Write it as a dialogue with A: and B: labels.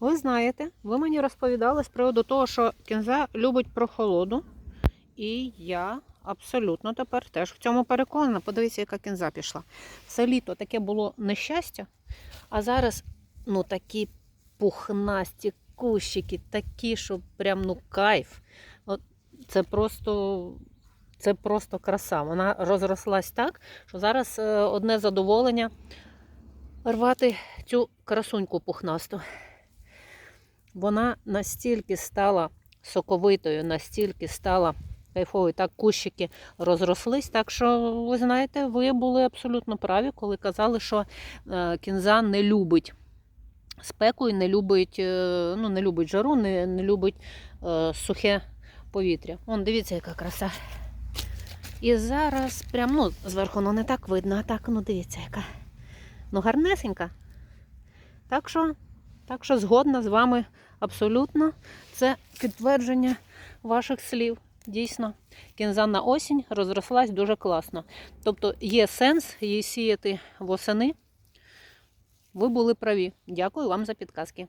A: Ви знаєте, ви мені розповідали з приводу того, що кінза любить прохолоду. І я абсолютно тепер теж в цьому переконана. Подивіться, яка кінза пішла. Все літо таке було нещастя, а зараз ну такі пухнасті кущики, такі, що прям ну кайф. От це просто. Це просто краса. Вона розрослась так, що зараз е, одне задоволення рвати цю красуньку пухнасту. Вона настільки стала соковитою, настільки стала кайфовою. Так кущики розрослись. Так що, ви знаєте, ви були абсолютно праві, коли казали, що е, кінза не любить спеку і не любить, е, ну, не любить жару, не, не любить е, сухе повітря. Вон, дивіться, яка краса. І зараз прям, ну, зверху ну, не так видно, а так, ну дивіться, яка. Ну, гарнесенька. Так що, так що згодна з вами абсолютно. Це підтвердження ваших слів. Дійсно, кінза на осінь розрослась дуже класно. Тобто є сенс її сіяти восени. Ви були праві. Дякую вам за підказки.